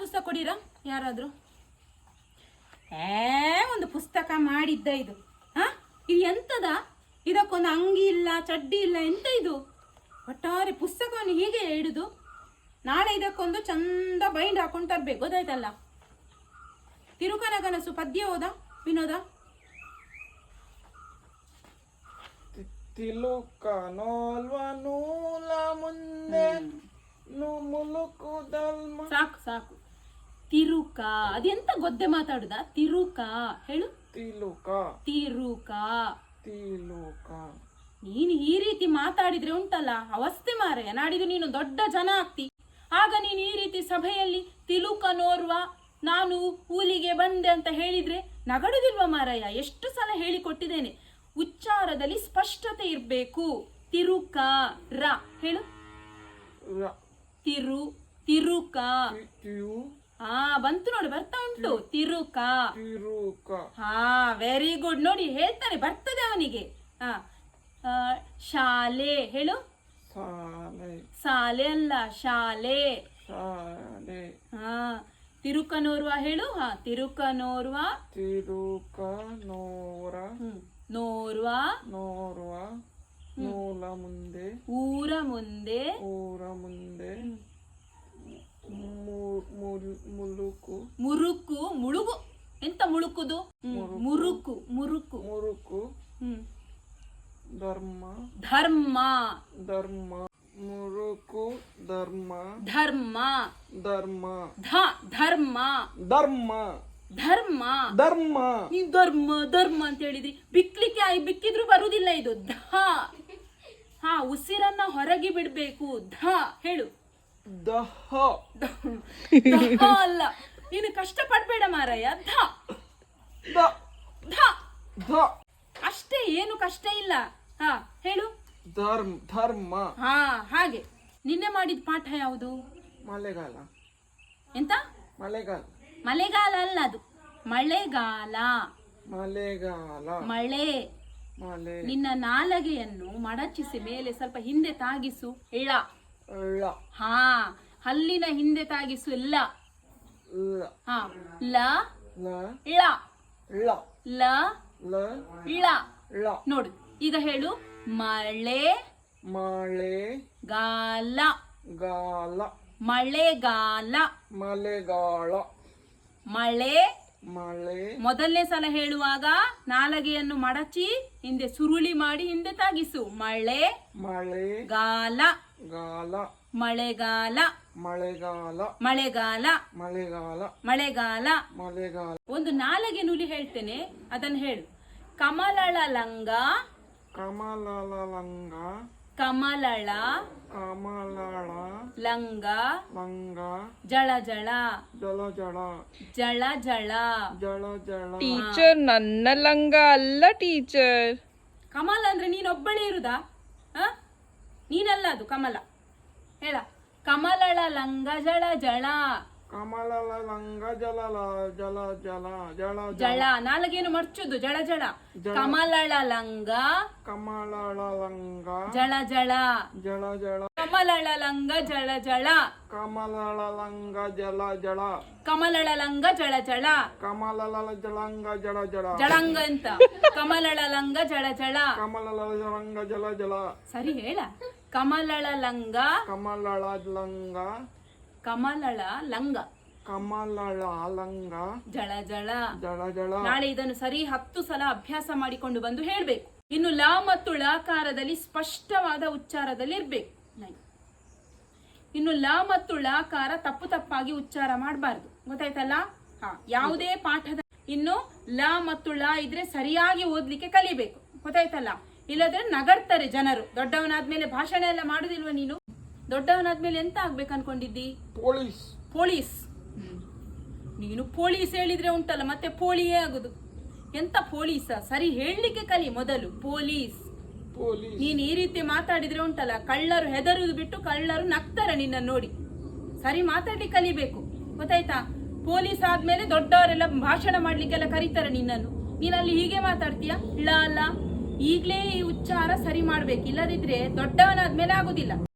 ಪುಸ್ತಕ ಕೊಡಿರಾ? ಯಾರಾದರೂ? ಏ ಒಂದು ಪುಸ್ತಕ ಮಾಡಿದ್ದ ಇದು. ಹಾ? ಇದು ಎಂತದ? ಇದಕ್ಕೊಂದು ಅಂಗಿ ಇಲ್ಲ ಚಡ್ಡಿ ಇಲ್ಲ ಎಂತ ಇದು? ಒಟ್ಟಾರೆ ಪುಸ್ತಕವನ್ನು ಹೀಗೆ ಹಿಡಿದು ನಾಳೆ ಇದಕ್ಕೊಂದು ಚಂದ ಬೈಂಡ್ ಹಾಕೊಂಡು ತರ್ಬೇಕು ಗೊತ್ತಾಯ್ತಲ್ಲ? ತಿರುಕನಗನಸು ಪದ್ಯ ಹೋದ ವಿನೋದ? ಸಾಕು ಸಾಕು. ತಿರುಕ ಅದೆಂತ ಗೊದ್ದೆ ಮಾತಾಡುದ? ತಿರುಕ ಹೇಳು. ತಿಲುಕ. ತಿರುಕ. ತಿಲುಕ. ನೀನು ಈ ರೀತಿ ಮಾತಾಡಿದ್ರೆ ಉಂಟಲ್ಲ ಅವಸ್ಥೆ ಮಾರಯ್ಯ. ನಾಡಿದ್ದು ನೀನು ದೊಡ್ಡ ಜನ ಆಗ್ತಿ. ಆಗ ನೀನು ಈ ರೀತಿ ಸಭೆಯಲ್ಲಿ ತಿಲುಕ ನೋರ್ವ ನಾನು ಊಲಿಗೆ ಬಂದೆ ಅಂತ ಹೇಳಿದ್ರೆ ನಗಡುದಿಲ್ವ ಮಾರಯ್ಯ? ಎಷ್ಟು ಸಲ ಹೇಳಿಕೊಟ್ಟಿದ್ದೇನೆ. ಉಚ್ಚಾರದಲ್ಲಿ ಸ್ಪಷ್ಟತೆ ಇರಬೇಕು. ತಿರುಕ ರ. ಹೇಳು. ತಿರು ತಿರುಕ. ಹಾ ಬಂತು ನೋಡಿ ಬರ್ತಾ ಉಂಟು. ತಿರುಕ. ತಿರುಕ. ಹಾ ವೆರಿ ಗುಡ್ ನೋಡಿ ಹೇಳ್ತಾನೆ ಬರ್ತದೆ ಅವನಿಗೆ. ಹಾ ಶಾಲೆ ಹೇಳು? ಶಾಲೆ. ಶಾಲೆ ಅಲ್ಲ ಶಾಲೆ. ಶಾಲೆ. ಹಾ ತಿರುಕನೋರ್ವ ಹೇಳು? ಹಾ ತಿರುಕನೋರ್ವ ತಿರುಕ ನೋರ ಹ್ಮ್ ನೋರ್ವ ನೋರ್ವ ನೂಲ ಮುಂದೆ. ಊರ ಮುಂದೆ. ಊರ ಮುಂದೆ ಮು- ಮುಲ್- ಮುಲುಕು ಮುರುಕು ಮುಳುಗು. ಎಂತ ಮುಳುಕುದು? ಮುರುಕು ಮುರುಕು. ಮುರುಕು. ಹ್ಮ್. ಧರ್ಮ. ಧರ್ಮ. ಧರ್ಮ. ಮುರುಕು ಧರ್ಮ. ಧರ್ಮ. ಧರ್ಮ. ಧ ಧರ್ಮ. ಧರ್ಮ. ಧರ್ಮ. ಧರ್ಮ. ನೀವ್ ಧರ್ಮ ಧರ್ಮ ಅಂತ ಹೇಳಿದ್ರಿ. ಬಿಕ್ಲಿಕ್ಕೆ ಆಯ್ ಬಿಕ್ಕಿದ್ರು ಬರುದಿಲ್ಲ ಇದು. ಧ. ಹಾ ಉಸಿರನ್ನ ಹೊರಗೆ ಬಿಡ್ಬೇಕು. ಧ. ಹೇಳು. ದಹ ಅಲ್ಲ. ನೀನು ಕಷ್ಟ ಪಡ್ಬೇಡ ಮಾರಯ್ಯ. ಧ. ದ. ಧ. ಧ. ಅಷ್ಟೇ ಏನು ಕಷ್ಟ ಇಲ್ಲ. ಹಾ ಹೇಳು. ಧರ್ಮ ಧರ್ಮ. ಹಾ ಹಾಗೆ. ನಿನ್ನೆ ಮಾಡಿದ ಪಾಠ ಯಾವುದು? ಮಳೆಗಾಲ. ಎಂತ? ಮಳೆಗಾಲ. ಮಳೆಗಾಲ ಅಲ್ಲ ಅದು. ಮಳೆಗಾಲ. ಮಳೆಗಾಲ. ಮಳೆ. ಮಳೆ. ನಿನ್ನ ನಾಲಗೆಯನ್ನು ಮಡಚಿಸಿ ಮೇಲೆ ಸ್ವಲ್ಪ ಹಿಂದೆ ತಾಗಿಸು. ಇಳ ಳ ಹಾ ಹಲ್ಲಿನ ಹಿಂದೆ ತಾಗಿಸು ಲ ಲ. ಹಾ ಲ. ಲ. ಇಳ ಳ. ಲ. ಲ. ಇಳ ಳ. ನೋಡು ಈಗ ಹೇಳು. ಮಳೆ. ಮಳೆ. ಗಾಲ. ಗಾಲ. ಮಳೆಗಾಲ. ಮಳೆಗಾಲ. ಮಳೆ ಮಳೆ ಮೊದಲನೇ ಸಲ ಹೇಳುವಾಗ ನಾಲಗೆಯನ್ನು ಮಡಚಿ ಹಿಂದೆ ಸುರುಳಿ ಮಾಡಿ ಹಿಂದೆ ತಾಗಿಸು. ಮಳೆ ಮಳೆ ಗಾಲ. ಗಾಲ. ಮಳೆಗಾಲ. ಮಳೆಗಾಲ. ಮಳೆಗಾಲ. ಮಳೆಗಾಲ. ಮಳೆಗಾಲ. ಮಳೆಗಾಲ. ಒಂದು ನಾಲಗೆ ನುಲಿ ಹೇಳ್ತೇನೆ ಅದನ್ನು ಹೇಳು. ಕಮಲಳ ಲಂಗ ಕಮಲಳ ಲಂಗ ಕಮಲಳ ಕಮಲಳ ಲಂಗ ಲಂಗ ಜಳ ಜಳ ಜಲ ಜಳ ಜಳ ಜಳ ಜಳ ಜಳ ಟೀಚರ್ ನನ್ನ ಲಂಗ ಅಲ್ಲ ಟೀಚರ್ ಕಮಲ ಅಂದ್ರೆ ನೀನೊಬ್ಬಳೇ ಇರುದಾ? ಹ? ನೀನಲ್ಲ ಅದು ಕಮಲ. ಹೇಳ. ಕಮಲಳ ಲಂಗ ಜಳ ಜಳ ಕಮಲಲ ಲಂಗ ಜಲ ಜಲ ಜಲ ಜಳ ಜಳ ನಾಲಗೇನು ಮರ್ಚುದು ಜಳ ಜಳ ಕಮಲಳ ಲಂಗ ಕಮಲಳ ಲಂಗ ಜಳ ಜಳ ಜಳ ಜಳ ಕಮಲಳ ಲಂಗ ಜಳ ಜಳ ಕಮಲಳ ಲಂಗ ಜಲ ಜಳ ಕಮಲಳ ಲಂಗ ಜಳ ಜಳ ಕಮಲಳ ಜಲಂಗ ಜಳ ಜಳ ಜಳಂಗ ಅಂತ ಕಮಲಳ ಲಂಗ ಜಳ ಜಳ ಕಮಲಳ ಜಳಂಗ ಜಲ ಜಲ ಸರಿ ಹೇಳ ಕಮಲಳ ಲಂಗ ಕಮಲಳ ಲಂಗ ಕಮಲಳ ಲಂಗ. ಕಮಲಳ ಲಂಗ. ಜಳ ಜಳ. ಜಳ ಜಳ. ನಾಳೆ ಇದನ್ನು ಸರಿ ಹತ್ತು ಸಲ ಅಭ್ಯಾಸ ಮಾಡಿಕೊಂಡು ಬಂದು ಹೇಳ್ಬೇಕು. ಇನ್ನು ಲ ಮತ್ತು ಳಕಾರದಲ್ಲಿ ಸ್ಪಷ್ಟವಾದ ಉಚ್ಚಾರದಲ್ಲಿ ಇರ್ಬೇಕು. ಇನ್ನು ಲ ಮತ್ತು ಳಕಾರ ತಪ್ಪು ತಪ್ಪಾಗಿ ಉಚ್ಚಾರ ಮಾಡಬಾರ್ದು. ಗೊತ್ತಾಯ್ತಲ್ಲ? ಹಾ ಯಾವುದೇ ಪಾಠದ ಇನ್ನು ಲ ಮತ್ತು ಳ ಇದ್ರೆ ಸರಿಯಾಗಿ ಓದ್ಲಿಕ್ಕೆ ಕಲಿಬೇಕು. ಗೊತ್ತಾಯ್ತಲ್ಲ? ಇಲ್ಲದ್ರೆ ನಗಡ್ತಾರೆ ಜನರು. ದೊಡ್ಡವನಾದ್ಮೇಲೆ ಭಾಷಣ ಎಲ್ಲ ಮಾಡುದಿಲ್ವ ನೀನು? ದೊಡ್ಡವನಾದ್ಮೇಲೆ ಎಂತ ಆಗ್ಬೇಕು ಅನ್ಕೊಂಡಿದ್ದಿ? ಪೊಲೀಸ್. ಪೊಲೀಸ್. ನೀನು ಪೊಲೀಸ್ ಹೇಳಿದ್ರೆ ಉಂಟಲ್ಲ ಮತ್ತೆ ಪೋಳಿಯೇ ಆಗುದು. ಎಂತ ಪೊಲೀಸ? ಸರಿ ಹೇಳಲಿಕ್ಕೆ ಕಲಿ ಮೊದಲು. ಪೊಲೀಸ್. ಪೊಲೀಸ್. ನೀನ್ ಈ ರೀತಿ ಮಾತಾಡಿದ್ರೆ ಉಂಟಲ್ಲ ಕಳ್ಳರು ಹೆದರುದು ಬಿಟ್ಟು ಕಳ್ಳರು ನಗ್ತಾರೆ ನಿನ್ನ ನೋಡಿ. ಸರಿ ಮಾತಾಡ್ಲಿಕ್ಕೆ ಕಲಿಬೇಕು. ಗೊತ್ತಾಯ್ತಾ? ಪೊಲೀಸ್ ಆದ್ಮೇಲೆ ದೊಡ್ಡವರೆಲ್ಲ ಭಾಷಣ ಮಾಡ್ಲಿಕ್ಕೆಲ್ಲ ಕರೀತಾರೆ ನಿನ್ನನ್ನು. ನೀನಲ್ಲಿ ಹೀಗೆ ಮಾತಾಡ್ತೀಯ? ಇಲ್ಲ ಅಲ್ಲ ಈಗ್ಲೇ ಈ ಉಚ್ಚಾರ ಸರಿ ಮಾಡ್ಬೇಕು. ಇಲ್ಲದಿದ್ರೆ ದೊಡ್ಡವನಾದ್ಮೇಲೆ ಆಗುದಿಲ್ಲ.